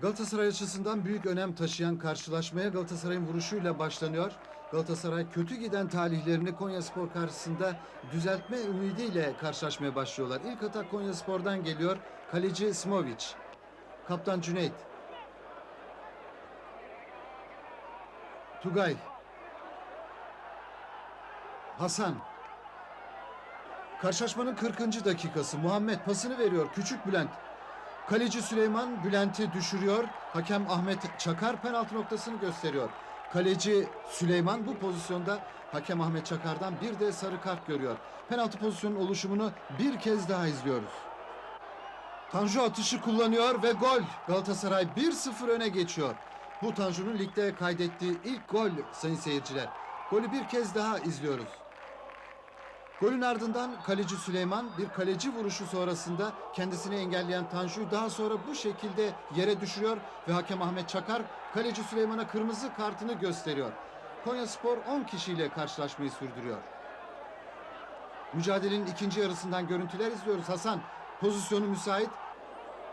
Galatasaray açısından büyük önem taşıyan karşılaşmaya Galatasaray'ın vuruşuyla başlanıyor. Galatasaray kötü giden talihlerini Konyaspor karşısında düzeltme ümidiyle karşılaşmaya başlıyorlar. İlk atak Konyaspor'dan geliyor. Kaleci Smovic. Kaptan Cüneyt. Tugay. Hasan. Karşılaşmanın 40. dakikası. Muhammed pasını veriyor. Küçük Bülent. Kaleci Süleyman Bülent'i düşürüyor. Hakem Ahmet Çakar penaltı noktasını gösteriyor. Kaleci Süleyman bu pozisyonda hakem Ahmet Çakar'dan bir de sarı kart görüyor. Penaltı pozisyonun oluşumunu bir kez daha izliyoruz. Tanju atışı kullanıyor ve gol. Galatasaray 1-0 öne geçiyor. Bu Tanju'nun ligde kaydettiği ilk gol sayın seyirciler. Golü bir kez daha izliyoruz. Golün ardından kaleci Süleyman bir kaleci vuruşu sonrasında kendisini engelleyen Tanju'yu daha sonra bu şekilde yere düşürüyor ve hakem Ahmet Çakar kaleci Süleyman'a kırmızı kartını gösteriyor. Konyaspor 10 kişiyle karşılaşmayı sürdürüyor. Mücadelenin ikinci yarısından görüntüler izliyoruz. Hasan pozisyonu müsait.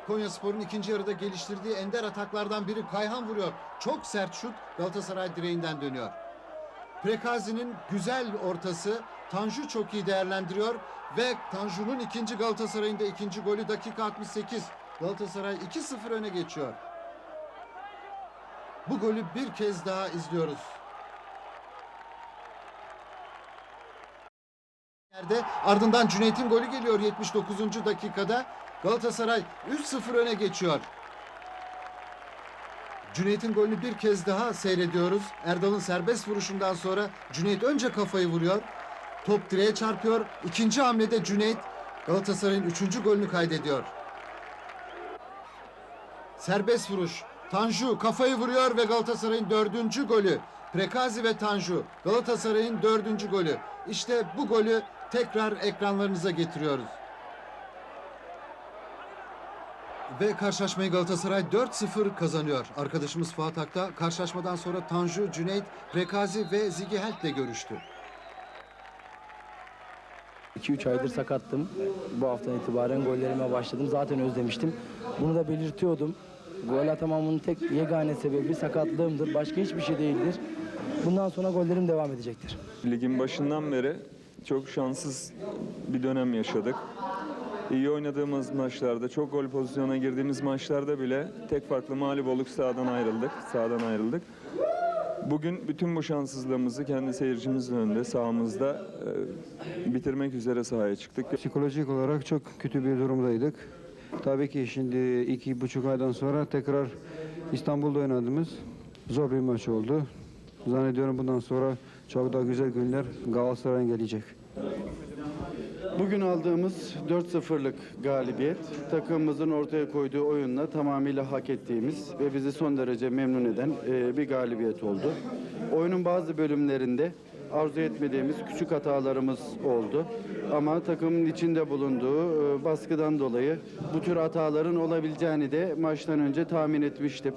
Konyaspor'un ikinci yarıda geliştirdiği ender ataklardan biri Kayhan vuruyor. Çok sert şut Galatasaray direğinden dönüyor. Prekazi'nin güzel ortası Tanju çok iyi değerlendiriyor ve Tanju'nun ikinci Galatasaray'ın da ikinci golü dakika 68. Galatasaray 2-0 öne geçiyor. Bu golü bir kez daha izliyoruz. Yerde ardından Cüneyt'in golü geliyor 79. dakikada. Galatasaray 3-0 öne geçiyor. Cüneyt'in golünü bir kez daha seyrediyoruz. Erdal'ın serbest vuruşundan sonra Cüneyt önce kafayı vuruyor. Top direğe çarpıyor. İkinci hamlede Cüneyt Galatasaray'ın üçüncü golünü kaydediyor. Serbest vuruş. Tanju kafayı vuruyor ve Galatasaray'ın dördüncü golü. Prekazi ve Tanju Galatasaray'ın dördüncü golü. İşte bu golü tekrar ekranlarınıza getiriyoruz. Ve karşılaşmayı Galatasaray 4-0 kazanıyor. Arkadaşımız Fuat Akta karşılaşmadan sonra Tanju, Cüneyt, Prekazi ve Zigi Helt ile görüştü. 2-3 aydır sakattım. Bu haftadan itibaren gollerime başladım. Zaten özlemiştim. Bunu da belirtiyordum. Gol atamamın tek yegane sebebi sakatlığımdır. Başka hiçbir şey değildir. Bundan sonra gollerim devam edecektir. Ligin başından beri çok şanssız bir dönem yaşadık. İyi oynadığımız maçlarda, çok gol pozisyona girdiğimiz maçlarda bile tek farklı mağlup olduk, sahadan ayrıldık. Sahadan ayrıldık. Bugün bütün bu şanssızlığımızı kendi seyircimizin önünde, sahamızda e, bitirmek üzere sahaya çıktık. Psikolojik olarak çok kötü bir durumdaydık. Tabii ki şimdi iki buçuk aydan sonra tekrar İstanbul'da oynadığımız zor bir maç oldu. Zannediyorum bundan sonra çok daha güzel günler Galatasaray'ın gelecek. Bugün aldığımız 4-0'lık galibiyet takımımızın ortaya koyduğu oyunla tamamıyla hak ettiğimiz ve bizi son derece memnun eden e, bir galibiyet oldu. Oyunun bazı bölümlerinde arzu etmediğimiz küçük hatalarımız oldu. Ama takımın içinde bulunduğu e, baskıdan dolayı bu tür hataların olabileceğini de maçtan önce tahmin etmiştim.